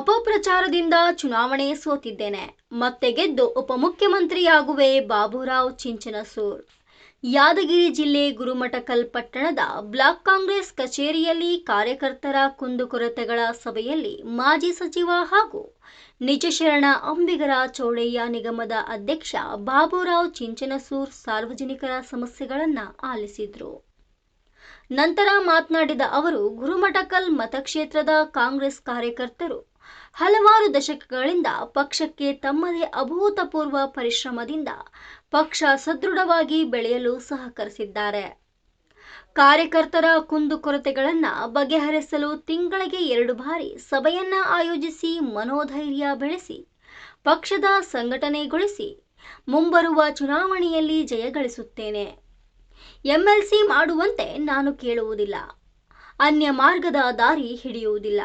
ಅಪಪ್ರಚಾರದಿಂದ ಚುನಾವಣೆ ಸೋತಿದ್ದೇನೆ. ಮತ್ತೆ ಗೆದ್ದು ಉಪಮುಖ್ಯಮಂತ್ರಿಯಾಗುವೆ ಬಾಬುರಾವ್ ಚಿಂಚನಸೂರ್. ಯಾದಗಿರಿ ಜಿಲ್ಲೆ ಗುರುಮಠಕಲ್ ಪಟ್ಟಣದ ಬ್ಲಾಕ್ ಕಾಂಗ್ರೆಸ್ ಕಚೇರಿಯಲ್ಲಿ ಕಾರ್ಯಕರ್ತರ ಕುಂದುಕೊರತೆಗಳ ಸಭೆಯಲ್ಲಿ ಮಾಜಿ ಸಚಿವ ಹಾಗೂ ನಿಜಶರಣ ಅಂಬಿಗರ ಚೌಡಯ್ಯ ನಿಗಮದ ಅಧ್ಯಕ್ಷ ಬಾಬುರಾವ್ ಚಿಂಚನಸೂರ್ ಸಾರ್ವಜನಿಕರ ಸಮಸ್ಯೆಗಳನ್ನು ಆಲಿಸಿದರು. ನಂತರ ಮಾತನಾಡಿದ ಅವರು, ಗುರುಮಠಕಲ್ ಮತಕ್ಷೇತ್ರದ ಕಾಂಗ್ರೆಸ್ ಕಾರ್ಯಕರ್ತರು ಹಲವಾರು ದಶಕಗಳಿಂದ ಪಕ್ಷಕ್ಕೆ ತಮ್ಮದೇ ಅಭೂತಪೂರ್ವ ಪರಿಶ್ರಮದಿಂದ ಪಕ್ಷ ಸದೃಢವಾಗಿ ಬೆಳೆಯಲು ಸಹಕರಿಸಿದ್ದಾರೆ. ಕಾರ್ಯಕರ್ತರ ಕುಂದುಕೊರತೆಗಳನ್ನು ಬಗೆಹರಿಸಲು ತಿಂಗಳಿಗೆ ಎರಡು ಬಾರಿ ಸಭೆಯನ್ನ ಆಯೋಜಿಸಿ ಮನೋಧೈರ್ಯ ಬೆಳೆಸಿ, ಪಕ್ಷದ ಸಂಘಟನೆಗೊಳಿಸಿ ಮುಂಬರುವ ಚುನಾವಣೆಯಲ್ಲಿ ಜಯಗಳಿಸುತ್ತೇನೆ ಎಂಎಲ್ಸಿ ಮಾಡುವಂತೆ ನಾನು ಕೇಳುವುದಿಲ್ಲ. ಅನ್ಯ ಮಾರ್ಗದ ದಾರಿ ಹಿಡಿಯುವುದಿಲ್ಲ.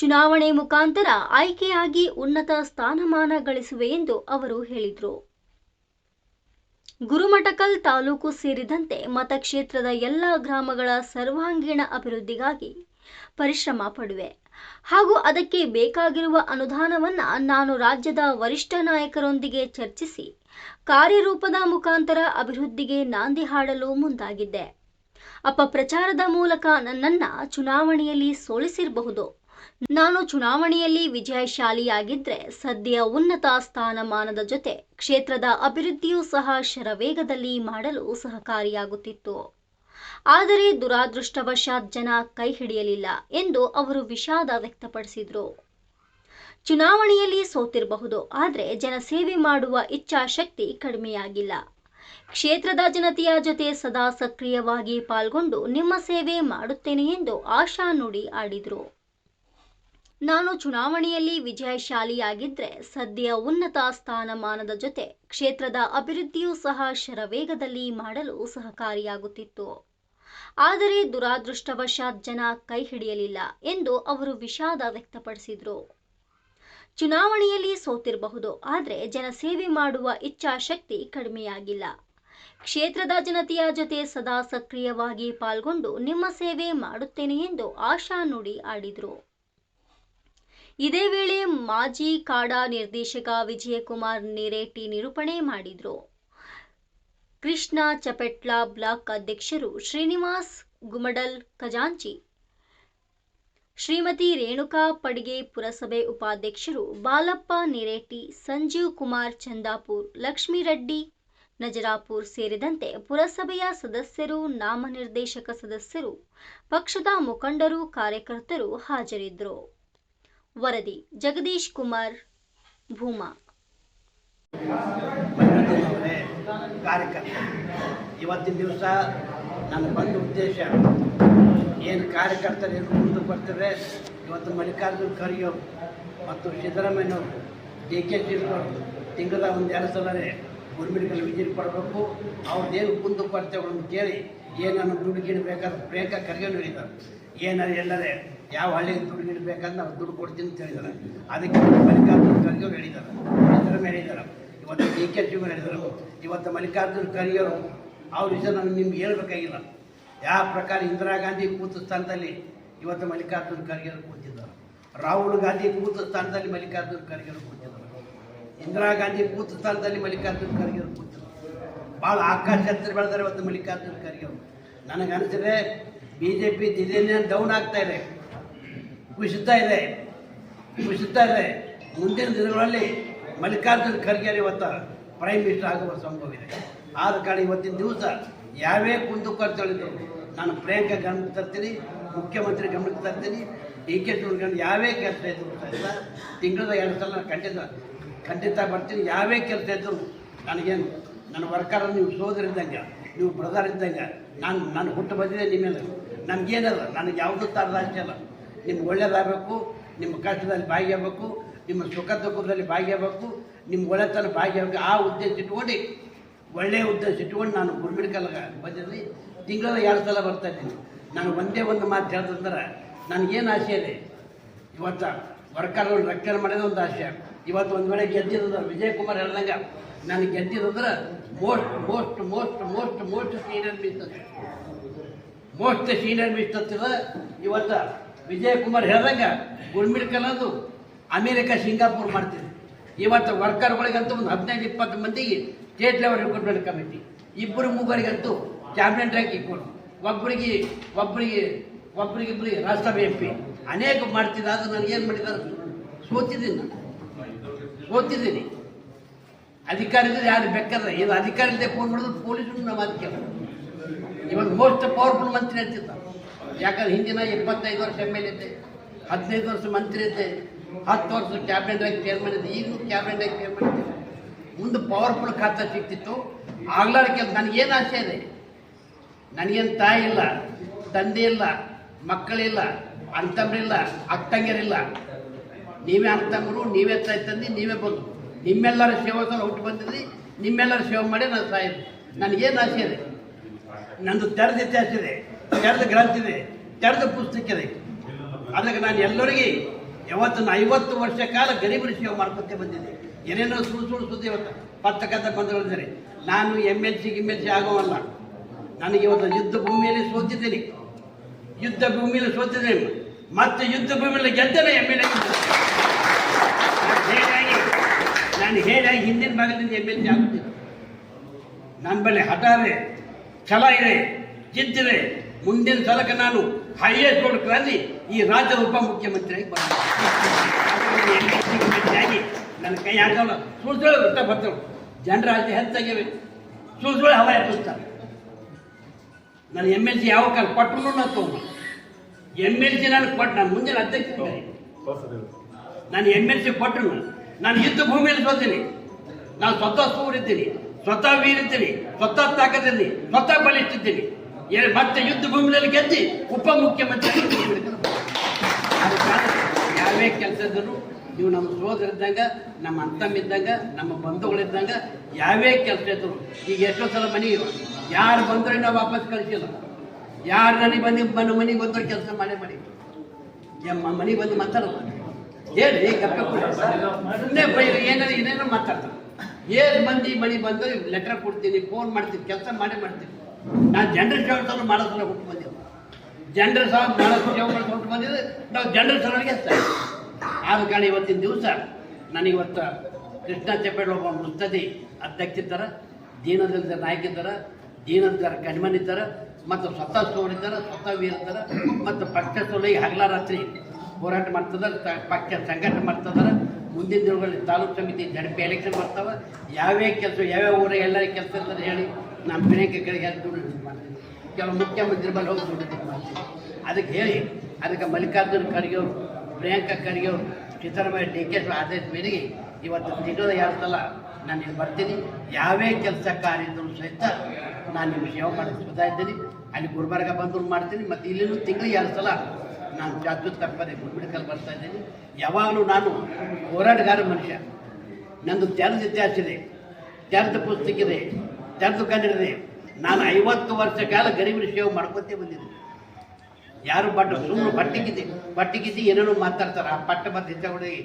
ಚುನಾವಣೆ ಮುಖಾಂತರ ಆಯ್ಕೆಯಾಗಿ ಉನ್ನತ ಸ್ಥಾನಮಾನ ಗಳಿಸುವೆ ಎಂದು ಅವರು ಹೇಳಿದರು. ಗುರುಮಠಕಲ್ ತಾಲೂಕು ಸೇರಿದಂತೆ ಮತಕ್ಷೇತ್ರದ ಎಲ್ಲ ಗ್ರಾಮಗಳ ಸರ್ವಾಂಗೀಣ ಅಭಿವೃದ್ಧಿಗಾಗಿ ಪರಿಶ್ರಮ ಪಡುವೆ. ಹಾಗೂ ಅದಕ್ಕೆ ಬೇಕಾಗಿರುವ ಅನುದಾನವನ್ನು ನಾನು ರಾಜ್ಯದ ವರಿಷ್ಠ ನಾಯಕರೊಂದಿಗೆ ಚರ್ಚಿಸಿ, ಕಾರ್ಯರೂಪದ ಮುಖಾಂತರ ಅಭಿವೃದ್ಧಿಗೆ ನಾಂದಿ ಹಾಡಲು ಮುಂದಾಗಿದ್ದೆ. ಅಪಪ್ರಚಾರದ ಮೂಲಕ ನನ್ನನ್ನು ಚುನಾವಣೆಯಲ್ಲಿ ಸೋಲಿಸಿರಬಹುದು. ನಾನು ಚುನಾವಣೆಯಲ್ಲಿ ವಿಜಯಶಾಲಿಯಾಗಿದ್ದರೆ ಸದ್ಯ ಉನ್ನತ ಸ್ಥಾನಮಾನದ ಜೊತೆ ಕ್ಷೇತ್ರದ ಅಭಿವೃದ್ಧಿಯೂ ಸಹ ಶರವೇಗದಲ್ಲಿ ಮಾಡಲು ಸಹಕಾರಿಯಾಗುತ್ತಿತ್ತು. ಆದರೆ ದುರಾದೃಷ್ಟವಶಾತ್ ಜನ ಕೈ ಹಿಡಿಯಲಿಲ್ಲ ಎಂದು ಅವರು ವಿಷಾದ ವ್ಯಕ್ತಪಡಿಸಿದರು. ಚುನಾವಣೆಯಲ್ಲಿ ಸೋತಿರಬಹುದು, ಆದರೆ ಜನಸೇವೆ ಮಾಡುವ ಇಚ್ಛಾಶಕ್ತಿ ಕಡಿಮೆಯಾಗಿಲ್ಲ. ಕ್ಷೇತ್ರದ ಜನತೆಯ ಜೊತೆ ಸದಾ ಸಕ್ರಿಯವಾಗಿ ಪಾಲ್ಗೊಂಡು ನಿಮ್ಮ ಸೇವೆ ಮಾಡುತ್ತೇನೆ ಎಂದು ಆಶಾ ನುಡಿ ಆಡಿದರು. ನಾನು ಚುನಾವಣೆಯಲ್ಲಿ ವಿಜಯಶಾಲಿಯಾಗಿದ್ದರೆ ಸದ್ಯ ಉನ್ನತ ಸ್ಥಾನಮಾನದ ಜೊತೆ ಕ್ಷೇತ್ರದ ಅಭಿವೃದ್ಧಿಯೂ ಸಹ ಶರವೇಗದಲ್ಲಿ ಮಾಡಲು ಸಹಕಾರಿಯಾಗುತ್ತಿತ್ತು. ಆದರೆ ದುರಾದೃಷ್ಟವಶಾತ್ ಜನ ಕೈ ಹಿಡಿಯಲಿಲ್ಲ ಎಂದು ಅವರು ವಿಷಾದ ವ್ಯಕ್ತಪಡಿಸಿದರು. ಚುನಾವಣೆಯಲ್ಲಿ ಸೋತಿರಬಹುದು, ಆದರೆ ಜನಸೇವೆ ಮಾಡುವ ಇಚ್ಛಾಶಕ್ತಿ ಕಡಿಮೆಯಾಗಿಲ್ಲ. ಕ್ಷೇತ್ರದ ಜನತೆಯ ಜೊತೆ ಸದಾ ಸಕ್ರಿಯವಾಗಿ ಪಾಲ್ಗೊಂಡು ನಿಮ್ಮ ಸೇವೆ ಮಾಡುತ್ತೇನೆ ಎಂದು ಆಶಾ ನುಡಿ ಆಡಿದರು ಇದೇ ವೇಳೆ ಮಾಜಿ ಕಾಡಾ ನಿರ್ದೇಶಕ ವಿಜಯಕುಮಾರ್ ನಿರೇಟಿ ನಿರೂಪಣೆ ಮಾಡಿದರು. ಕೃಷ್ಣ ಚಪೆಟ್ಲ ಬ್ಲಾಕ್ ಅಧ್ಯಕ್ಷರು ಶ್ರೀನಿವಾಸ್ ಗುಮಡಲ್ ಖಜಾಂಚಿ, ಶ್ರೀಮತಿ ರೇಣುಕಾ ಪಡ್ಗೆ ಪುರಸಭೆ ಉಪಾಧ್ಯಕ್ಷರು ಬಾಲಪ್ಪ ನಿರೇಟಿ, ಸಂಜೀವ್ ಕುಮಾರ್ ಚಂದಾಪುರ್ ಲಕ್ಷ್ಮೀರೆಡ್ಡಿ ನಜರಾಪುರ್ ಸೇರಿದಂತೆ ಪುರಸಭೆಯ ಸದಸ್ಯರು, ನಾಮನಿರ್ದೇಶಕ ಸದಸ್ಯರು, ಪಕ್ಷದ ಮುಖಂಡರು, ಕಾರ್ಯಕರ್ತರು ಹಾಜರಿದ್ದರು. ವರದಿ, ಜಗದೀಶ್ ಕುಮಾರ್, ಭೂಮಾ. ಇವತ್ತಿನ ದಿವಸ ನನ್ನ ಬಂದ ಉದ್ದೇಶ, ಏನು ಕಾರ್ಯಕರ್ತರು ಏನು ಮುಂದೆ ಬರ್ತಾರೆ, ಇವತ್ತು ಮಲ್ಲಿಕಾರ್ಜುನ್ ಖರ್ಗೆ ಮತ್ತು ಸಿದ್ದರಾಮಯ್ಯವರು ಡಿ ಕೆ ಶಿವಕುಮಾರ್ ತಿಂಗಳ ಒಂದು ಎರಡು ಸಲನೇ ಗುರುಮಿಡಿಕಲ್ ವಿಜಿಟ್ ಕೊಡಬೇಕು ಅವ್ರದ್ದೇನು ಕುಂದು ಕೊರತೆಗಳನ್ನು ಕೇಳಿ ಏನನ್ನು ದುಡ್ಡು ಗಿಡಬೇಕಾದ್ರೆ ಪ್ರಿಯಾಂಕಾ ಕರ್ಕೊಂಡು ಹೇಳಿದ್ದಾರೆ ಏನಾರು ಎಲ್ಲರೇ, ಯಾವ ಹಳ್ಳಿಗೆ ದುಡ್ಡು ಗಿಡಬೇಕಂದ್ರೆ ನಾವು ದುಡ್ಡು ಕೊಡ್ತೀನಿ ಅಂತ ಹೇಳಿದ್ದಾರೆ. ಅದಕ್ಕೆ ಮಲ್ಲಿಕಾರ್ಜುನ ಖರ್ಗೆ ಹೇಳಿದ್ದಾರೆ. ಮೇಲೆ ಹೇಳಿದ್ದಾರೆ. ಇವತ್ತು ಡಿ ಕೆ ಶಿವಕುಮಾರ್ ಹೇಳಿದರು ಇವತ್ತು ಮಲ್ಲಿಕಾರ್ಜುನ ಖರ್ಗೆಯವರು ಅವ್ರ ವಿಷಯ ನಾನು ನಿಮ್ಗೆ ಹೇಳ್ಬೇಕಾಗಿಲ್ಲ. ಯಾವ ಪ್ರಕಾರ ಇಂದಿರಾ ಗಾಂಧಿ ಕೂತ ಸ್ಥಾನದಲ್ಲಿ ಇವತ್ತು ಮಲ್ಲಿಕಾರ್ಜುನ ಖರ್ಗೆಯವರು ಕೂತಿದ್ದಾರೆ. ರಾಹುಲ್ ಗಾಂಧಿ ಕೂತ ಸ್ಥಾನದಲ್ಲಿ ಮಲ್ಲಿಕಾರ್ಜುನ ಖರ್ಗೆಯವರು ಕೂತಿದ್ದಾರೆ. ಇಂದಿರಾ ಗಾಂಧಿ ಕೂತ ಸ್ಥಾನದಲ್ಲಿ ಮಲ್ಲಿಕಾರ್ಜುನ ಖರ್ಗೆ ಅವರು ಕೂತರು ಭಾಳ ಆಕಾಶ ಹತ್ತಿರ ಬೆಳೆದಾರೆ ಇವತ್ತು ಮಲ್ಲಿಕಾರ್ಜುನ ಖರ್ಗೆ ನನಗೆ ಅನಿಸಿದ್ರೆ ಬಿ ಜೆ ಪಿ ದಿನೇ ಡೌನ್ ಆಗ್ತಾ ಇದೆ. ಕುಸಿತಾ ಇದೆ. ಕುಸಿತಾ ಇದೆ. ಮುಂದಿನ ದಿನಗಳಲ್ಲಿ ಮಲ್ಲಿಕಾರ್ಜುನ ಖರ್ಗೆ ಇವತ್ತು ಪ್ರೈಮ್ ಮಿನಿಸ್ಟರ್ ಆಗುವ ಸಂಭವ ಇದೆ ಆದ ಕಾರಣ ಇವತ್ತಿನ ದಿವಸ ಯಾವೇ ಕುಂದುಕೊರತೆಗಳಿದ್ರು ನಾನು ಪ್ರಿಯಾಂಕಾ ಗಮನಕ್ಕೆ ತರ್ತೀನಿ, ಮುಖ್ಯಮಂತ್ರಿ ಗಮನಕ್ಕೆ ತರ್ತೀನಿ. ಡಿ ಕೆ ಶಿವಕುಮಾರ್ ಯಾವೇ ಕೆಲಸ ಇದ್ದರು ತಿಂಗಳದ ತಿಂಗಳ ಎರಡು ಸಲ ನಾನು ಖಂಡಿತ ಖಂಡಿತ ಬರ್ತೀನಿ ಯಾವೇ ಕೆಲಸ ಇದ್ದರೂ ನನಗೇನು, ನನ್ನ ವರ್ಕರ್ ನೀವು ಸೋದರ ಇದ್ದಂಗೆ, ನೀವು ಬ್ರದರ್ ಇದ್ದಂಗೆ, ನಾನು ನಾನು ಹುಟ್ಟು ಬಂದಿದೆ ನಿಮ್ಮ ಮೇಲೆ. ನನಗೇನಲ್ಲ, ನನಗೆ ಯಾವುದೂ ಥರದ ಅಷ್ಟೇ ಅಲ್ಲ ನಿಮ್ಗೆ ಒಳ್ಳೇದಾಗಬೇಕು, ನಿಮ್ಮ ಕಷ್ಟದಲ್ಲಿ ಭಾಗಿಯಾಗಬೇಕು, ನಿಮ್ಮ ಸುಖ ದುಃಖದಲ್ಲಿ ಭಾಗಿಯಾಗಬೇಕು, ನಿಮ್ಮ ಒಳ್ಳೆತನ ಭಾಗಿಯಾಗಬೇಕು ಆ ಉದ್ದೇಶ ಇಟ್ಕೊಂಡು ಒಳ್ಳೆಯ ಉದ್ದೇಶ ಇಟ್ಕೊಂಡು ನಾನು ಗುರುಮಿಡ್ಕಲ್ಗ ಬಂದಿರಲಿ ತಿಂಗಳ ಎರಡು ಸಲ ಬರ್ತಾ ಇದ್ದೀನಿ. ನಾನು ಒಂದೇ ಒಂದು ಮಾತು ಹೇಳ್ತಂದ್ರೆ ನನಗೇನು ಆಸೆ ಇದೆ? ಇವತ್ತು ವರ್ಕರ್ಗಳು ರಕ್ಷಣೆ ಮಾಡೋದು ಒಂದು ಆಸೆ. ಇವತ್ತು ಒಂದು ವೇಳೆ ಗೆದ್ದಿರೋದು ವಿಜಯ್ ಕುಮಾರ್ ಹೇಳ್ದಂಗೆ, ನಾನು ಗೆದ್ದಿದ್ರೆ most most most most most senior minister most senior minister ಇವತ್ತು ವಿಜಯ್ ಕುಮಾರ್ ಹೇಳ್ದಂಗೆ ಗುರ್ಮಿಡ್ಕಲ್ ಅದು ಅಮೇರಿಕ, ಸಿಂಗಾಪುರ್ ಮಾಡ್ತಿದ್ದೆ ಇವತ್ತು ವರ್ಕರ್ಗಳಿಗಂತೂ ಒಂದು ಹದಿನೈದು, ಇಪ್ಪತ್ತು ಮಂದಿಗೆ ಸ್ಟೇಟ್ ಲೆವೆಲ್ ರಿಕ್ರೂಟ್ಮೆಂಟ್ ಕಮಿಟಿ ಇಬ್ಬರು ಮೂವರಿಗಂತೂ ಕ್ಯಾಬಿನೆಟ್ ರ್ಯಾಂಕ್ ಇಟ್ಕೊಂಡು ಒಬ್ಬರಿಗೆ ಒಬ್ಬರಿಗೆ ಒಬ್ಬರಿಗೆ ಇಬ್ಬರಿಗೆ ರಾಜ್ಯಸಭೆ ಎಂ ಪಿ ಅನೇಕ ಮಾಡ್ತಿದ್ದ ಅದು ನನಗೇನು ಮಾಡಿದ್ದಾರೆ? ಸೋತಿದ್ದೀನಿ ನಾನು. ಸೋತಿದ್ದೀನಿ ಇದ್ರೆ ಯಾರು ಬೇಕಾದ್ರೆ, ಇದು ಅಧಿಕಾರಿ ಇಲ್ಲದೆ ಫೋನ್ ಮಾಡಿದ್ರು ಪೊಲೀಸರು ನಮ್ಮ ಅದಕ್ಕೆ ಇವಾಗ ಮೋಸ್ಟ್ ಪವರ್ಫುಲ್ ಮಂತ್ರಿ ಅಂತಿದ್ದ ಯಾಕಂದ್ರೆ ಹಿಂದಿನ ಇಪ್ಪತ್ತೈದು ವರ್ಷ ಎಂ ಎಲ್ ಇದ್ದೆ, ಹದಿನೈದು ವರ್ಷ ಮಂತ್ರಿ ಇದೆ ಹತ್ತು ವರ್ಷ ಕ್ಯಾಬಿನೆಟ್ ಆಗಿ ಚೇರ್ಮನ್ ಇದ್ದೆ, ಈಗಲೂ ಕ್ಯಾಬಿನೆಟ್ ಆಗಿ ಚೇರ್ಮನ್ ಇದ್ದೆ. ಮುಂದೆ ಪವರ್ಫುಲ್ ಖಾತೆ ಸಿಕ್ತಿತ್ತು. ಆಗ್ಲಾರ ಕೆಲಸ ನನಗೇನು ಆಸೆ ಇದೆ? ನನಗೇನು ತಾಯಿ ಇಲ್ಲ, ತಂದೆ ಇಲ್ಲ, ಮಕ್ಕಳಿಲ್ಲ ಅಂತಮ್ರಿಲ್ಲ ಅಕ್ಕಂಗಿರಿಲ್ಲ ನೀವೇ ಅಂತಂಬರು ನೀವೇ ತಂದೆ, ನೀವೇ ಬಂದು. ನಿಮ್ಮೆಲ್ಲರ ಸೇವಕರು ಹುಟ್ಟು ಬಂದಿದ್ದೀನಿ ನಿಮ್ಮೆಲ್ಲರ ಸೇವೆ ಮಾಡಿ ನಾನು ಸಾಯಿತು ನನಗೇನು ಆಸೆ ಇದೆ? ನಂದು ತೆರೆದ ಇತಿಹಾಸ ಇದೆ, ತೆರೆದ ಗ್ರಂಥ ಇದೆ, ತೆರೆದ ಪುಸ್ತಕ ಇದೆ. ಅದಕ್ಕೆ ನಾನು ಎಲ್ಲರಿಗೆ ಯಾವತ್ತು ಐವತ್ತು ವರ್ಷ ಕಾಲ ಗರೀಬರ ಸೇವೆ ಮಾಡ್ಕೊತೇ ಬಂದಿದ್ದೆ. ಏನೇನೋ ಸುಳ್ಳು ಸುಳ್ಳು ಸುದ್ದಿ ಇವತ್ತು ಪತ್ರಕರ್ತ ಬಂದಿದ್ದಾರೆ ನಾನು ಎಂ ಎಲ್ ಸಿ ಗಿಮ್ ಎಲ್ ಸಿ ಆಗೋವಲ್ಲ. ನನಗೆ ಇವತ್ತು ಯುದ್ಧ ಭೂಮಿಯಲ್ಲಿ ಸೋತಿದ್ದೀನಿ. ಯುದ್ಧ ಭೂಮಿಯಲ್ಲಿ ಸೋತಿದ್ದೇನೆ. ಮತ್ತೆ ಯುದ್ಧ ಭೂಮಿಯಲ್ಲಿ ಗೆದ್ದನೇ ಎಂ ಎಲ್ ಎ ಹೇಗಾಗಿ ನಾನು ಹೇಗಾಗಿ ಹಿಂದಿನ ಭಾಗದಿಂದ ಎಂ ಎಲ್ ಸಿ ಆಗುತ್ತಿಲ್ಲ. ನನ್ನ ಬಳಿ ಹಠ ಛಲ ಇದೆ ಜಿದ್ದಿದೆ ಮುಂದಿನ ಸಲಕ್ಕೆ ನಾನು ಹೈಯೆಸ್ಟ್ ಕ್ರಾಂತಿ ಈ ರಾಜ್ಯದ ಉಪಮುಖ್ಯಮಂತ್ರಿಯಾಗಿ ಮುಖ್ಯಮಂತ್ರಿಯಾಗಿ ನನ್ನ ಕೈ ಹಾಕೋಲ್ಲ. ಸುಳ್ಳು ಬರ್ತಾ ಬರ್ತವೆ ಜನರ ಅಲ್ಲಿ ಹೆಚ್ಚಾಗಿವೆ ಸುಳ್ಳು ಹವಾ ಎತ್ತಿಸ್ತಾರೆ ನಾನು ಎಂ ಎಲ್ ಸಿ ಯಾವ ಕಾಲ ಪಟ್ಟಣ ತಗೊಂಡು ಎಂ ಎಲ್ ಸಿ ನಾನು ಕೊಟ್ಟು, ನಾನು ಮುಂದಿನ ಅಧ್ಯಕ್ಷ ನಾನು ಎಂ ಎಲ್ ಸಿ ಕೊಟ್ಟರು ನಾನು. ಯುದ್ಧ ಭೂಮಿಯಲ್ಲಿ ಸೋತೀನಿ. ನಾನು ಸ್ವತಃ ಸೂರಿದ್ದೀನಿ, ಸ್ವತಃ ವೀರಿದ್ದೀನಿ, ಸ್ವತಃ ತಾಕದಲ್ಲಿ ಸ್ವತಃ ಬಲಿಷ್ಠಿದ್ದೀನಿ. ಮತ್ತೆ ಯುದ್ಧ ಭೂಮಿಯಲ್ಲಿ ಗೆದ್ದಿ ಉಪಮುಖ್ಯಮಂತ್ರಿ ಯಾವೇ ಕೆಲಸ ಇದ್ದರೂ ನೀವು ನಮ್ಮ ಸೋದರಿದ್ದಂಗ ನಮ್ಮ ಅಂತಮ್ಮಿದ್ದಂಗ ನಮ್ಮ ಬಂಧುಗಳಿದ್ದಂಗ ಯಾವೇ ಕೆಲಸ ಇದ್ರು, ಈಗ ಎಷ್ಟೋ ಸಲ ಮನೆಗೆ ಯಾರು ಬಂದ್ರೆ ನಾವು ವಾಪಸ್ ಕಳಿಸಿಲ್ಲ. ಯಾರು ನನಗೆ ಬಂದು ನನ್ನ ಮನೆಗೆ ಬಂದ್ರೆ ಕೆಲಸ ಮಾಡಿ ಮಾಡಿ. ಮನೆಗೆ ಬಂದು ಮಾತಾಡೋದು ಹೇಳಿ ಸುಮ್ಮನೆ ಏನಾದ್ರು ಏನೇನೋ ಮಾತಾಡ್ತಾರೆ. ಏನು ಬಂದು ಮನೆ ಬಂದು ಲೆಟರ್ ಕೊಡ್ತೀನಿ ಫೋನ್ ಮಾಡ್ತೀನಿ, ಕೆಲಸ ಮಾಡೇ ಮಾಡ್ತೀನಿ. ನಾನು ಜನರ ಸೇವೆ ಮಾಡೋದನ್ನ ಹುಟ್ಟು ಬಂದಿಲ್ಲ ಜನರ ಸೇವೆ ಮಾಡೋದು ಹುಟ್ಟು ಬಂದಿದ್ರೆ ನಾವು ಜನರ ಸಲುವಾಗಿ ಆದ ಕಾರಣ ಇವತ್ತಿನ ದಿವಸ ನನಗಿವತ್ತು ಕೃಷ್ಣ ಚೆಪ್ಪೇಡ್ ಒಬ್ಬ ಮುಸ್ತದಿ ಅಧ್ಯಕ್ಷಿದ್ದಾರೆ ದೀನದಲಿತ ನಾಯಕಿದ್ದಾರೆ ದೀನದಲಿತರ ಕಣ್ಮನಿದ್ದಾರೆ ಮತ್ತು ಸ್ವತಃ ಸೋರಿದ್ದಾರೆ ಸ್ವತಃ ವೀರ್ತಾರೆ ಮತ್ತು ಪಕ್ಷ ಸೋಲಿ ಹಗಲ ರಾತ್ರಿ ಹೋರಾಟ ತ- ಪಕ್ಷ ಸಂಘಟನೆ ಮಾಡ್ತಿದ್ದಾರೆ ಮುಂದಿನ ದಿನಗಳಲ್ಲಿ ತಾಲೂಕು ಸಮಿತಿ ಜಡಪಿ ಎಲೆಕ್ಷನ್ ಮಾಡ್ತಾವೆ. ಯಾವ್ಯಾವ ಕೆಲಸ, ಯಾವ್ಯಾವ ಊರ ಎಲ್ಲ ಕೆಲಸ ಇರ್ತದೆ ಹೇಳಿ ಕಡೆಗೆ ಯಾರು ದುಡ್ಡು ಮಾಡ್ತೀವಿ. ಕೆಲವು ಮುಖ್ಯಮಂತ್ರಿ ಬಳಿ ಹೋಗಿ ದುಡ್ಡು ಮಾಡ್ತೀವಿ. ಅದಕ್ಕೆ ಹೇಳಿ, ಅದಕ್ಕೆ ಮಲ್ಲಿಕಾರ್ಜುನ್ ಖರ್ಗೆ ಅವರು, ಪ್ರಿಯಾಂಕಾ ಖರ್ಗೆ ಅವರು, ಸಿದ್ದರಾಮಯ್ಯ, ಡಿ ಕೆ ಆದೇಶ ಮೇರೆಗೆ ಇವತ್ತು ತಿಂಗಳ ಯಾರು ಸಲ ನಾನು ಇಲ್ಲಿ ಬರ್ತೀನಿ. ಯಾವೇ ಕೆಲಸ ಕಾರ್ಯ ಇದ್ದರೂ ಸಹಿತ ನಾನು ನಿಮ್ಮ ಸೇವೆ ಮಾಡಕ್ಕೆ ಇದ್ದೀನಿ. ಅಲ್ಲಿ ಗುಲ್ಬರ್ಗ ಬಂದು ಮಾಡ್ತೀನಿ, ಮತ್ತು ಇಲ್ಲಿನೂ ತಿಂಗಳಿಗೆ ಎರಡು ಸಲ ನಾನು ಜಾಗೃತ ತಪ್ಪದೆ ಗುಲ್ಬಿಡ್ಕಲ್ಲಿ ಬರ್ತಾ ಇದ್ದೀನಿ. ಯಾವಾಗಲೂ ನಾನು ಹೋರಾಟಗಾರ ಮನುಷ್ಯ. ನಂದು ತೆರೆದ ಇತಿಹಾಸ ಇದೆ ತೆರೆದ ಪುಸ್ತಕ ಇದೆ ತೆರೆದು ಕನ್ನಡಿದೆ ನಾನು ಐವತ್ತು ವರ್ಷ ಕಾಲ ಗರೀಬರ ಸೇವೆ ಮಾಡ್ಕೊತೇ ಬಂದಿದ್ದೀನಿ. ಯಾರು ಬಟ್ ಸುಮ್ಮನೆ ಬಟ್ಟಿಗಿಸಿ ಬಟ್ಟಿಗಿಸಿ ಏನೇನೋ ಮಾತಾಡ್ತಾರೆ, ಆ ಪಟ್ಟ ಮತ್ತು ಹಿಂದಗಡೆಗೆ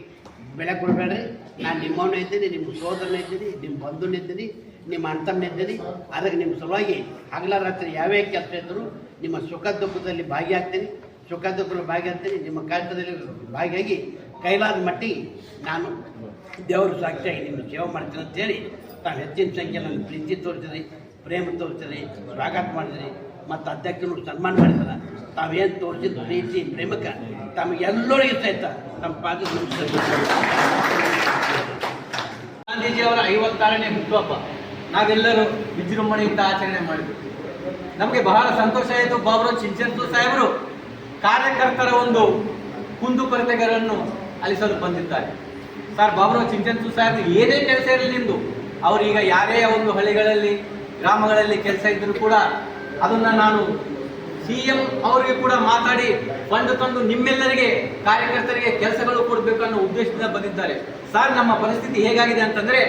ಬೆಳೆ ಕೊಡಬೇಡ್ರಿ. ನಾನು ನಿಮ್ಮವನ್ನ ಇದ್ದೀನಿ ನಿಮ್ಮ ಸೋದರನ ಇದ್ದೀನಿ ನಿಮ್ಮ ಬಂಧುನ ಇದ್ದೀನಿ, ನಿಮ್ಮ ಅಂತಮ್ಮನ ಇದ್ದೀನಿ. ಅದಕ್ಕೆ ನಿಮ್ಮ ಸಲುವಾಗಿ ಹಗಲ ರಾತ್ರಿ ಯಾವ್ಯಾವ ಕೆಲಸ ಇದ್ದರೂ ನಿಮ್ಮ ಸುಖ ದುಃಖದಲ್ಲಿ ಭಾಗಿಯಾಗ್ತೀನಿ. ಸುಖ ದುಃಖದಲ್ಲಿ ಭಾಗಿಯಾಗ್ತೀನಿ. ನಿಮ್ಮ ಕಷ್ಟದಲ್ಲಿ ಭಾಗಿಯಾಗಿ ಕೈಲಾದ ಮಟ್ಟಿ ನಾನು ದೇವರು ಸಾಕ್ಷಿಯಾಗಿ ನಿಮ್ಮ ಸೇವೆ ಮಾಡ್ತೀನಿ ಅಂತೇಳಿ ತಾನು ಹೆಚ್ಚಿನ ಸಂಖ್ಯೆಯಲ್ಲಿ ನನ್ನ ಪ್ರೀತಿ ತೋರಿಸಿದ್ರಿ, ಪ್ರೇಮ ತೋರಿಸಿದ್ರಿ, ಸ್ವಾಗತ ಮಾಡಿದ್ರಿ, ಮತ್ತು ಅಧ್ಯಕ್ಷರು ಸನ್ಮಾನ ಮಾಡಿದಾರೆ. ತಾವೇನು ತೋರಿಸಿದ ಪ್ರೀತಿ ಪ್ರೇಮಕ್ಕೆ ತಮಗೆಲ್ಲರಿಗೂ ಸಹಿತ ನಮ್ಮ ಪಾದ ಗಾಂಧೀಜಿಯವರ ಐವತ್ತಾರನೇ ಹುಟ್ಟುಹಬ್ಬ. ನಾವೆಲ್ಲರೂ ವಿಜೃಂಭಣೆಯಿಂದ ಆಚರಣೆ ಮಾಡಿದ್ವಿ. ನಮಗೆ ಬಹಳ ಸಂತೋಷ ಆಯಿತು ಬಾಬರು ಚಿಂಚನ್ಸು ಸಾಹೇಬರು. ಕಾರ್ಯಕರ್ತರ ಒಂದು ಕುಂದುಕೊರತೆಗಳನ್ನು ಅಲಿಸಲು ಬಂದಿದ್ದಾರೆ. ಸರ್ ಬಾಬರು ಚಿಂಚನ್ಸು ಸಾಹೇಬರು ಏನೇ ಕೆಲಸ ಇರಲಿ ನಿಂದು ಅವರೀಗ ಯಾರೇ ಒಂದು ಹಳ್ಳಿಗಳಲ್ಲಿ, ಗ್ರಾಮಗಳಲ್ಲಿ ಕೆಲಸ ಇದ್ದರೂ ಕೂಡ ಅದನ್ನು ನಾನು ಸಿ ಎಂ ಅವರಿಗೆ ಕೂಡ ಮಾತಾಡಿ ಫಂಡ್ ತಂದು ನಿಮ್ಮೆಲ್ಲರಿಗೆ ಕಾರ್ಯಕರ್ತರಿಗೆ ಕೆಲಸಗಳು ಕೊಡಬೇಕು ಅನ್ನೋ ಉದ್ದೇಶದಿಂದ ಬಂದಿದ್ದಾರೆ. ಸರ್, ನಮ್ಮ ಪರಿಸ್ಥಿತಿ ಹೇಗಾಗಿದೆ ಅಂತಂದ್ರೆ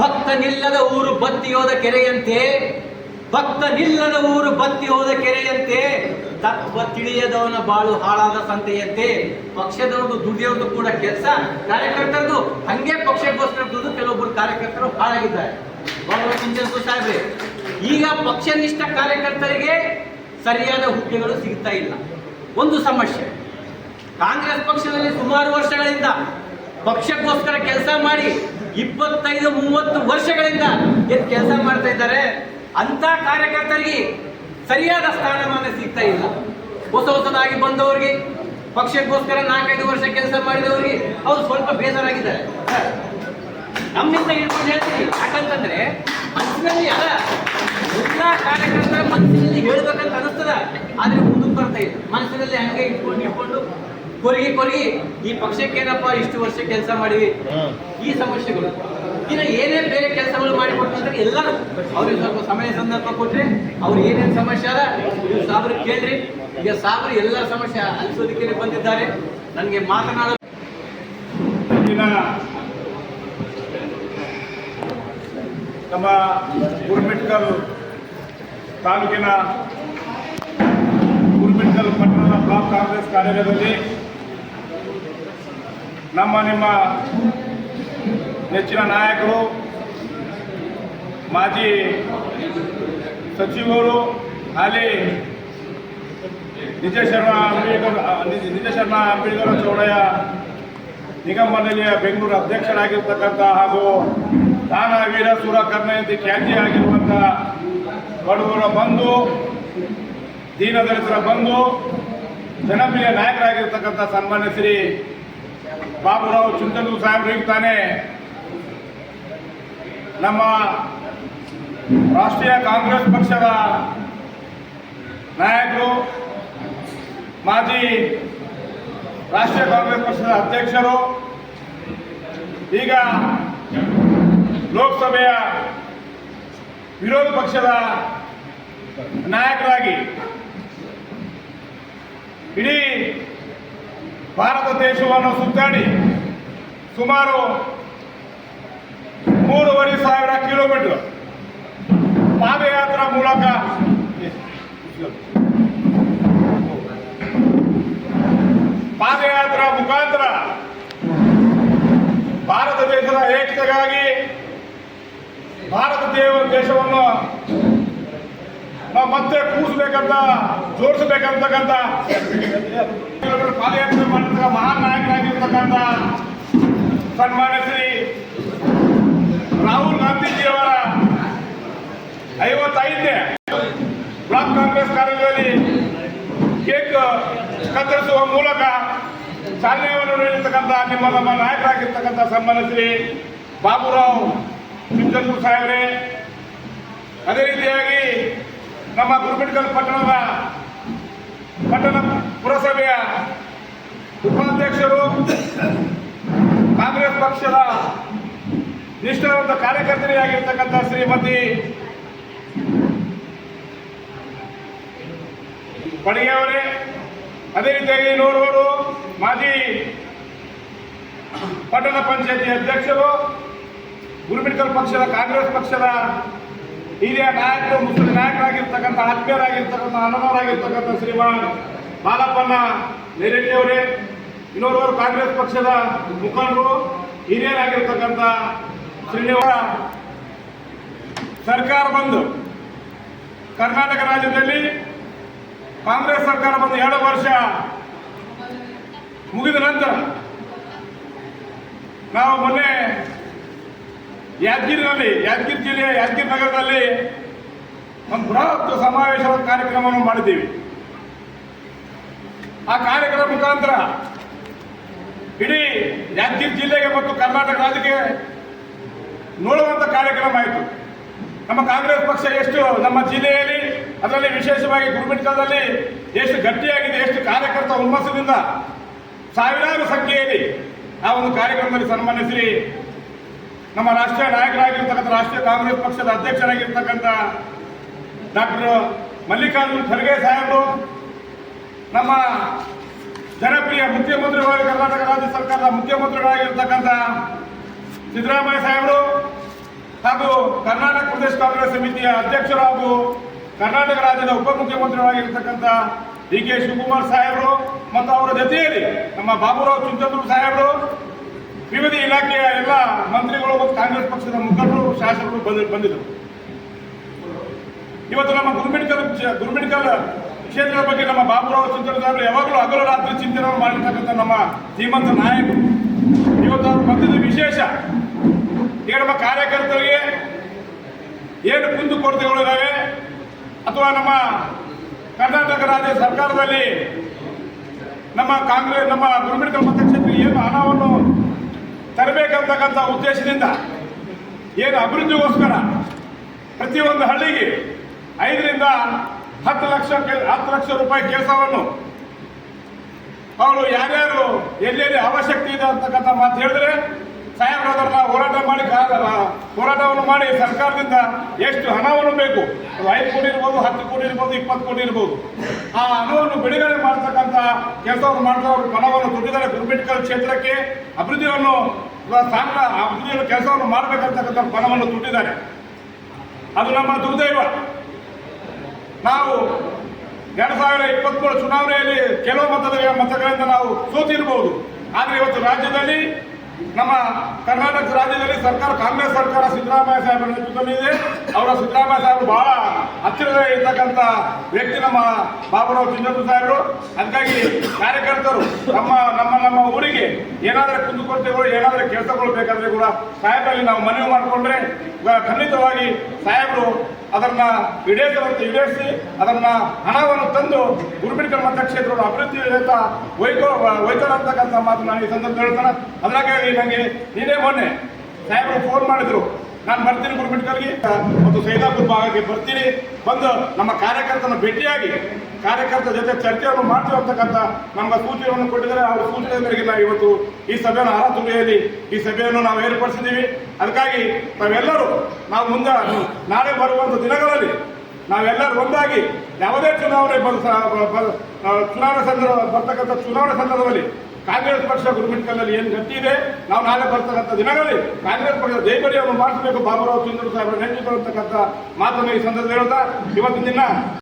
ಭಕ್ತ ನಿಲ್ಲದ ಊರು ಬತ್ತಿ ಹೋದ ಕೆರೆಯಂತೆ ಭಕ್ತ ನಿಲ್ಲದ ಊರು ಬತ್ತಿ ಹೋದ ಕೆರೆಯಂತೆ ತತ್ವ ತಿಳಿಯದವನ ಬಾಳು ಹಾಳಾದ ಸಂತೆಯಂತೆ, ಪಕ್ಷದವ್ರದ್ದು ದುಡಿಯೋದು ಕೂಡ ಕೆಲಸ ಕಾರ್ಯಕರ್ತರದು ಹಂಗೆ ಪಕ್ಷಕ್ಕೋಸ್ಕರ ಕೆಲವೊಬ್ಬರು ಕಾರ್ಯಕರ್ತರು ಹಾಳಾಗಿದ್ದಾರೆ. ಸಾಹೇಬ್ರೆ ಈಗ ಪಕ್ಷನಿಷ್ಠ ಕಾರ್ಯಕರ್ತರಿಗೆ ಸರಿಯಾದ ಹುದ್ದೆಗಳು ಸಿಗ್ತಾ ಇಲ್ಲ. ಒಂದು ಸಮಸ್ಯೆ. ಕಾಂಗ್ರೆಸ್ ಪಕ್ಷದಲ್ಲಿ ಸುಮಾರು ವರ್ಷಗಳಿಂದ ಪಕ್ಷಕ್ಕೋಸ್ಕರ ಕೆಲಸ ಮಾಡಿ ಇಪ್ಪತ್ತೈದು, ಮೂವತ್ತು ವರ್ಷಗಳಿಂದ ಏನು ಕೆಲಸ ಮಾಡ್ತಾ ಇದ್ದಾರೆ ಅಂತ ಕಾರ್ಯಕರ್ತರಿಗೆ ಸರಿಯಾದ ಸ್ಥಾನಮಾನ ಸಿಗ್ತಾ ಇಲ್ಲ. ಹೊಸ ಹೊಸದಾಗಿ ಬಂದವರಿಗೆ, ಪಕ್ಷಕ್ಕೋಸ್ಕರ ನಾಲ್ಕೈದು ವರ್ಷ ಕೆಲಸ ಮಾಡಿದವರಿಗೆ, ಅವರು ಸ್ವಲ್ಪ ಬೇಜಾರಾಗಿದ್ದಾರೆ. ನಮ್ಮಿಂದ ಇಟ್ಕೊಂಡು ಹೇಳ್ತೀನಿ. ಯಾಕಂತಂದ್ರೆ ಮನಸ್ಸಿನಲ್ಲಿ ಅಲ್ಲ ಎಲ್ಲ ಕಾರ್ಯಕರ್ತರ ಮನಸ್ಸಿನಲ್ಲಿ ಹೇಳ್ಬೇಕಂತ ಅನಿಸ್ತದ, ಆದ್ರೆ ಮುಂದಕ್ಕೆ ಬರ್ತಾ ಇದೆ ಮನಸ್ಸಿನಲ್ಲಿ ಹಂಗೆ ಇಟ್ಕೊಂಡು ಇಟ್ಕೊಂಡು ಕೊರಗಿ ಕೊರಗಿ ಈ ಪಕ್ಷಕ್ಕೇನಪ್ಪ ಇಷ್ಟು ವರ್ಷ ಕೆಲಸ ಮಾಡಿವಿ ಈ ಸಮಸ್ಯೆಗಳು. ಇನ್ನು ಏನೇ ಬೇರೆ ಕೆಲಸಗಳು ಮಾಡಿಕೊಡ್ತಂದ್ರೆ ಎಲ್ಲರೂ. ಅವ್ರಿಗೆ ಸ್ವಲ್ಪ ಸಮಯ ಸಂದರ್ಭ ಕೊಟ್ರೆ ಅವ್ರು ಏನೇನು ಸಮಸ್ಯೆ ಅದ, ನೀವು ಸಾಬ್ರು ಕೇಳ್ರಿ. ಈಗ ಸಾಬ್ರು ಎಲ್ಲ ಸಮಸ್ಯೆ ಅನಿಸೋದಕ್ಕೆ ಬಂದಿದ್ದಾರೆ. ನನಗೆ ಮಾತನಾಡಲು ನಮ್ಮ ಗುರುಮಿಟ್ಕಲ್ ತಾಲೂಕಿನ ಗುರುಮಿಟ್ಕಲ್ ಪಟ್ಟಣದ ಬ್ಲಾಕ್ ಕಾಂಗ್ರೆಸ್ ಕಾರ್ಯಾಲಯದಲ್ಲಿ ನಮ್ಮ ನಿಮ್ಮ ನೆಚ್ಚಿನ ನಾಯಕರು, ಮಾಜಿ ಸಚಿವರು ಹಾಲಿ ನಿಜ ಶರ್ಮಾ ಅಂಬೇಡ್ಕರ್ ನಿಜ ಶರ್ಮಾ ಅಂಬೇಡ್ಕರ್ ಚೌಡಯ್ಯ ನಿಗಮ ಮಂಡಳಿಯ ಬೆಂಗಳೂರು ಅಧ್ಯಕ್ಷರಾಗಿರ್ತಕ್ಕಂಥ ಹಾಗೂ ದಾನ ವೀರ ಸೂರ ಕರ್ಣಯಂತಿ ಖ್ಯಾತಿ ಆಗಿರುವಂಥ ಬಡವರ ಬಂಧು ದೀನದಲಿತರ ಬಂಧು, ಜನಪ್ರಿಯ ನಾಯಕರಾಗಿರ್ತಕ್ಕಂಥ ಸನ್ಮಾನ್ಯ ಶ್ರೀ ಬಾಬುರಾವ್ ಚುಂಚಂದು ಸಾಹೇಬರಿಗೆ ತಾನೇ ನಮ್ಮ ರಾಷ್ಟ್ರೀಯ ಕಾಂಗ್ರೆಸ್ ಪಕ್ಷದ ನಾಯಕರು, ಮಾಜಿ ರಾಷ್ಟ್ರೀಯ ಕಾಂಗ್ರೆಸ್ ಪಕ್ಷದ ಅಧ್ಯಕ್ಷರು, ಈಗ ಲೋಕಸಭೆಯ ವಿರೋಧ ಪಕ್ಷದ ನಾಯಕರಾಗಿ ಇಡೀ ಭಾರತ ದೇಶವನ್ನು ಸುತ್ತಾಡಿ ಸುಮಾರು ಮೂರುವರೆ ಸಾವಿರ ಕಿಲೋಮೀಟರ್ ಪಾದಯಾತ್ರಾ ಮೂಲಕ ಪಾದಯಾತ್ರಾ ಮುಖಾಂತರ ಭಾರತ ದೇಶದ ಏಕತೆಗಾಗಿ ಭಾರತ ದೇವ ದೇಶವನ್ನು ನಾವು ಮತ್ತೆ ಕೂಸಬೇಕಂತ ಜೋಡಿಸಬೇಕಂತಕ್ಕಂಥ, ಪಾದಯಾತ್ರೆ ಮಾಡಿರ್ತಕ್ಕ ಮಹಾನ್ ನಾಯಕರಾಗಿರ್ತಕ್ಕಂಥ ಸನ್ಮಾನ್ಯ ಶ್ರೀ ರಾಹುಲ್ ಗಾಂಧೀಜಿಯವರ ಐವತ್ತೈದನೇ ಬ್ಲಾಕ್ ಕಾಂಗ್ರೆಸ್ ಕಾರ್ಯಾಲಯದಲ್ಲಿ ಕೇಕ್ ಕತ್ತರಿಸುವ ಮೂಲಕ ಚಾಲನೆಯನ್ನು ನೀಡಿರ್ತಕ್ಕಂಥ ನಿಮ್ಮ ನಮ್ಮ ನಾಯಕರಾಗಿರ್ತಕ್ಕಂಥ ಸನ್ಮಾನ್ಯ ಶ್ರೀ ಬಾಬುರಾವ್ ಚಿಂಚನೂರು ಸಾಹೇಬ್ರೆ, ಅದೇ ರೀತಿಯಾಗಿ ನಮ್ಮ ಗುರುಮಿಟ್ಕಲ್ ಪಟ್ಟಣದ ಪಟ್ಟಣ ಪುರಸಭೆಯ ಉಪಾಧ್ಯಕ್ಷರು, ಕಾಂಗ್ರೆಸ್ ಪಕ್ಷದ ನಿಷ್ಠಾವಂತ ಕಾರ್ಯಕರ್ತರಿಯಾಗಿರ್ತಕ್ಕಂಥ ಶ್ರೀಮತಿ ಅವರೇ, ಅದೇ ರೀತಿಯಾಗಿ ನೋಡುವರು ಮಾಜಿ ಪಟ್ಟಣ ಪಂಚಾಯತಿ ಅಧ್ಯಕ್ಷರು ಗುರುಮಿಟ್ಕಲ್ ಪಕ್ಷದ, ಕಾಂಗ್ರೆಸ್ ಪಕ್ಷದ ಹಿರಿಯ ನಾಯಕರು, ಮುಸ್ಲಿಂ ನಾಯಕರಾಗಿರ್ತಕ್ಕಂಥ, ಆತ್ಮೀಯರಾಗಿರ್ತಕ್ಕಂಥ, ಅಣ್ಣನವರಾಗಿರ್ತಕ್ಕಂಥ ಶ್ರೀಮಾನ್ ಬಾಲಪ್ಪನ ನೆರೆಟ್ಟಿ ಅವರೇ ಇನ್ನೋರ್ವರು ಕಾಂಗ್ರೆಸ್ ಪಕ್ಷದ ಮುಖಂಡರು, ಹಿರಿಯರಾಗಿರ್ತಕ್ಕಂಥ ಶ್ರೀನಿವಾಸ ಸರ್ಕಾರ ಬಂದು, ಕರ್ನಾಟಕ ರಾಜ್ಯದಲ್ಲಿ ಕಾಂಗ್ರೆಸ್ ಸರ್ಕಾರ ಬಂದು ಎರಡು ವರ್ಷ ಮುಗಿದ ನಂತರ ನಾವು ಮೊನ್ನೆ ಯಾದಗಿರಿನಲ್ಲಿ, ಯಾದಗಿರಿ ಜಿಲ್ಲೆಯ ಯಾದಗಿರಿ ನಗರದಲ್ಲಿ ಒಂದು ಬೃಹತ್ ಸಮಾವೇಶದ ಕಾರ್ಯಕ್ರಮವನ್ನು ಮಾಡಿದ್ದೀವಿ. ಆ ಕಾರ್ಯಕ್ರಮ ಮುಖಾಂತರ ಇಡೀ ಯಾದಗಿರಿ ಜಿಲ್ಲೆಗೆ ಮತ್ತು ಕರ್ನಾಟಕ ರಾಜ್ಯಕ್ಕೆ ನೋಡುವಂಥ ಕಾರ್ಯಕ್ರಮ ಆಯಿತು. ನಮ್ಮ ಕಾಂಗ್ರೆಸ್ ಪಕ್ಷ ಎಷ್ಟು ನಮ್ಮ ಜಿಲ್ಲೆಯಲ್ಲಿ, ಅದರಲ್ಲಿ ವಿಶೇಷವಾಗಿ ಗುರುಮಿಟ್ಕದಲ್ಲಿ ಎಷ್ಟು ಗಟ್ಟಿಯಾಗಿದೆ, ಎಷ್ಟು ಕಾರ್ಯಕರ್ತ ಹುಮ್ಮಸ್ಸಿನಿಂದ ಸಾವಿರಾರು ಸಂಖ್ಯೆಯಲ್ಲಿ ಆ ಒಂದು ಕಾರ್ಯಕ್ರಮದಲ್ಲಿ ಸನ್ಮಾನಿಸಿ ನಮ್ಮ ರಾಷ್ಟ್ರೀಯ ನಾಯಕರಾಗಿರ್ತಕ್ಕಂಥ ರಾಷ್ಟ್ರೀಯ ಕಾಂಗ್ರೆಸ್ ಪಕ್ಷದ ಅಧ್ಯಕ್ಷರಾಗಿರ್ತಕ್ಕಂಥ ಡಾಕ್ಟರ್ ಮಲ್ಲಿಕಾರ್ಜುನ್ ಖರ್ಗೆ ಸಾಹೇಬರು, ನಮ್ಮ ಜನಪ್ರಿಯ ಮುಖ್ಯಮಂತ್ರಿಗಳಾಗಿ ಕರ್ನಾಟಕ ರಾಜ್ಯ ಸರ್ಕಾರದ ಮುಖ್ಯಮಂತ್ರಿಗಳಾಗಿರ್ತಕ್ಕಂಥ ಸಿದ್ದರಾಮಯ್ಯ ಸಾಹೇಬರು ಹಾಗೂ ಕರ್ನಾಟಕ ಪ್ರದೇಶ ಕಾಂಗ್ರೆಸ್ ಸಮಿತಿಯ ಅಧ್ಯಕ್ಷರು ಹಾಗೂ ಕರ್ನಾಟಕ ರಾಜ್ಯದ ಉಪಮುಖ್ಯಮಂತ್ರಿಗಳಾಗಿರ್ತಕ್ಕಂಥ ಡಿ ಕೆ ಶಿವಕುಮಾರ್ ಸಾಹೇಬರು ಮತ್ತು ಅವರ ಜೊತೆಯಲ್ಲಿ ನಮ್ಮ ಬಾಬುರಾವ್ ಚುಂಚಂದ್ರು ಸಾಹೇಬರು ವಿವಿಧ ಇಲಾಖೆಯ ಎಲ್ಲ ಮಂತ್ರಿಗಳು ಮತ್ತು ಕಾಂಗ್ರೆಸ್ ಪಕ್ಷದ ಮುಖಂಡರು, ಶಾಸಕರು ಬಂದಿ ಬಂದಿದ್ದರು. ಇವತ್ತು ನಮ್ಮ ಗುರುಮಿಡ್ಕಲ್ ಗುರುಮಿಡ್ಕಲ್ ಕ್ಷೇತ್ರದ ಬಗ್ಗೆ ನಮ್ಮ ಬಾಬುರಾವ್ ಚಿಂತನೆ ಯಾವಾಗಲೂ ಹಗಲು ರಾತ್ರಿ ಚಿಂತನೆಯನ್ನು ಮಾಡಿರ್ತಕ್ಕಂಥ ನಮ್ಮ ಧೀಮಂತ ನಾಯಕರು ಇವತ್ತು ಅವರು ಬಂದಿದ್ದು ವಿಶೇಷ. ಈಗ ನಮ್ಮ ಕಾರ್ಯಕರ್ತರಿಗೆ ಏನು ಕುಂದು ಕೊರತೆಗಳಿದ್ದಾವೆ ಅಥವಾ ನಮ್ಮ ಕರ್ನಾಟಕ ರಾಜ್ಯ ಸರ್ಕಾರದಲ್ಲಿ ನಮ್ಮ ಕಾಂಗ್ರೆಸ್ ನಮ್ಮ ಗುರುಮಿಡಿಕಲ್ ಮತಕ್ಷೇತ್ರಕ್ಕೆ ಏನು ಹಣವನ್ನು ತರಬೇಕಂತಕ್ಕಂಥ ಉದ್ದೇಶದಿಂದ ಏನು ಅಭಿವೃದ್ಧಿಗೋಸ್ಕರ ಪ್ರತಿಯೊಂದು ಹಳ್ಳಿಗೆ ಐದರಿಂದ ಹತ್ತು ಲಕ್ಷ ಹತ್ತು ಲಕ್ಷ ರೂಪಾಯಿ ಕೆಲಸವನ್ನು ಅವರು ಯಾರ್ಯಾರು ಎಲ್ಲೆಲ್ಲಿ ಅವಶ್ಯಕತೆ ಇದೆ ಅಂತಕ್ಕಂಥ ಮಾತು ಹೇಳಿದ್ರೆ ಸಾಹೇಬ್ರು ಅದನ್ನ ಹೋರಾಟ ಮಾಡಿ ಕಾ- ಹೋರಾಟವನ್ನು ಮಾಡಿ ಸರ್ಕಾರದಿಂದ ಎಷ್ಟು ಹಣವನ್ನು ಬೇಕು? ಐದು ಕೋಟಿ ಇರ್ಬೋದು, ಹತ್ತು ಕೋಟಿ ಇರ್ಬೋದು, ಇಪ್ಪತ್ತು ಕೋಟಿ ಇರ್ಬೋದು. ಆ ಹಣವನ್ನು ಬಿಡುಗಡೆ ಮಾಡ್ತಕ್ಕಂಥ ಕೆಲಸವನ್ನು ಮಾಡಿದವರು ಹಣವನ್ನು ದುಡ್ಡಿದ್ದಾರೆ ಗುರುಮಿಟ್ಕಲ್ ಕ್ಷೇತ್ರಕ್ಕೆ. ಅಭಿವೃದ್ಧಿಯನ್ನು ಸಾಂಗ್ಲ ಅಭಿವೃದ್ಧಿಯನ್ನು ಕೆಲಸವನ್ನು ಮಾಡಬೇಕಂತಕ್ಕಂಥ ಹಣವನ್ನು ದುಡ್ಡಿದ್ದಾರೆ. ಅದು ನಮ್ಮ ದುರ್ದೈವ. ನಾವು ಎರಡ್ ಸಾವಿರ ಇಪ್ಪತ್ಮೂರು ಚುನಾವಣೆಯಲ್ಲಿ ಕೆಲವು ಮತದ ಮತಗಳಿಂದ ನಾವು ಸೋತಿರಬಹುದು ಆದರೆ ಇವತ್ತು ರಾಜ್ಯದಲ್ಲಿ ನಮ್ಮ ಕರ್ನಾಟಕ ರಾಜ್ಯದಲ್ಲಿ ಸರ್ಕಾರ, ಕಾಂಗ್ರೆಸ್ ಸರ್ಕಾರ ಸಿದ್ದರಾಮಯ್ಯ ಸಾಹೇಬರ ನೇತೃತ್ವದಲ್ಲಿ ಅವರ ಸಿದ್ದರಾಮಯ್ಯ ಸಾಹೇಬರು ಬಹಳ ಹತ್ತಿರದ ಇರ್ತಕ್ಕಂಥ ವ್ಯಕ್ತಿ ನಮ್ಮ ಬಾಬುರಾವ್ ಚಿಂಜಪ್ಪ ಸಾಹೇಬರು. ಅದಕ್ಕಾಗಿ ಕಾರ್ಯಕರ್ತರು ನಮ್ಮ ನಮ್ಮ ನಮ್ಮ ಊರಿಗೆ ಏನಾದರೂ ಕುಂದುಕೊರತೆಗಳು ಏನಾದರೂ ಕೆಲಸಗಳು ಬೇಕಾದ್ರೆ ಕೂಡ ಸಾಹೇಬರಲ್ಲಿ ನಾವು ಮನವಿ ಮಾಡಿಕೊಂಡ್ರೆ ಖಂಡಿತವಾಗಿ ಸಾಹೇಬರು ಅದನ್ನ ಈಡೇರಿಸುವಂತೆ ಈಡೇರಿಸಿ ಅದನ್ನ ಹಣವನ್ನು ತಂದು ಗುರುಬಿಡ್ಕರ್ ಮತಕ್ಷೇತ್ರದ ಅಭಿವೃದ್ಧಿ ಅಂತ ವೈಕೋ ಒಯ್ತಾರೆ ಅಂತಕ್ಕಂಥ ಮಾತು ನಾನು ಈ ಸಂದರ್ಭ ಹೇಳ್ತಾನೆ. ಅದಕ್ಕಾಗಿ ನನಗೆ ನೀನೇ ಮೊನ್ನೆ ಸಾಹೇಬರು ಫೋನ್ ಮಾಡಿದ್ರು. ನಾನು ಬರ್ತೀನಿ ಗುರುಮಿಟ್ಕಲ್ಗೆ ಮತ್ತು ಸೈದಾಪುರ ಭಾಗಕ್ಕೆ ಬರ್ತೀನಿ. ಬಂದು ನಮ್ಮ ಕಾರ್ಯಕರ್ತನ ಭೇಟಿಯಾಗಿ, ಕಾರ್ಯಕರ್ತ ಜೊತೆ ಚರ್ಚೆಯನ್ನು ಮಾಡ್ತೀವಿ ನಮ್ಮ ಸೂಚನೆಯನ್ನು ಕೊಟ್ಟಿದ್ದಾರೆ. ಅವರ ಸೂಚನೆ ಮೇರೆಗೆ ನಾವು ಇವತ್ತು ಈ ಸಭೆಯನ್ನು ಆರಾಧನೆಯಲ್ಲಿ ಈ ಸಭೆಯನ್ನು ನಾವು ಏರ್ಪಡಿಸಿದ್ದೀವಿ. ಅದಕ್ಕಾಗಿ ನಾವೆಲ್ಲರೂ ನಾವು ಮುಂದೆ ನಾಳೆ ಬರುವಂಥ ದಿನಗಳಲ್ಲಿ ನಾವೆಲ್ಲರೂ ಒಂದಾಗಿ ಯಾವುದೇ ಚುನಾವಣೆ ಚುನಾವಣೆ ಸಂದರ್ಭ ಬರ್ತಕ್ಕಂಥ ಚುನಾವಣೆ ಸಂದರ್ಭದಲ್ಲಿ ಕಾಂಗ್ರೆಸ್ ಪಕ್ಷ ಗುರುಮಿಟ್ಕಲ್ಲಲ್ಲಿ ಏನು ಗತಿ ಇದೆ, ನಾವು ನಾಳೆ ಬರ್ತಕ್ಕಂಥ ದಿನಗಳಲ್ಲಿ ಕಾಂಗ್ರೆಸ್ ಪಕ್ಷದ ಜೈಬಡಿಯನ್ನು ಮಾಡಿಸಬೇಕು. ಬಾಬುರಾವ್ ಚಂದ್ರ ಸಾಹೇಬ್ ನೇತೃತ್ವ ಅಂತಕ್ಕಂಥ ಮಾತನ್ನು ಈ ಸಂದರ್ಭದಲ್ಲಿ ಹೇಳ್ತಾ ಇವತ್ತಿನ ದಿನ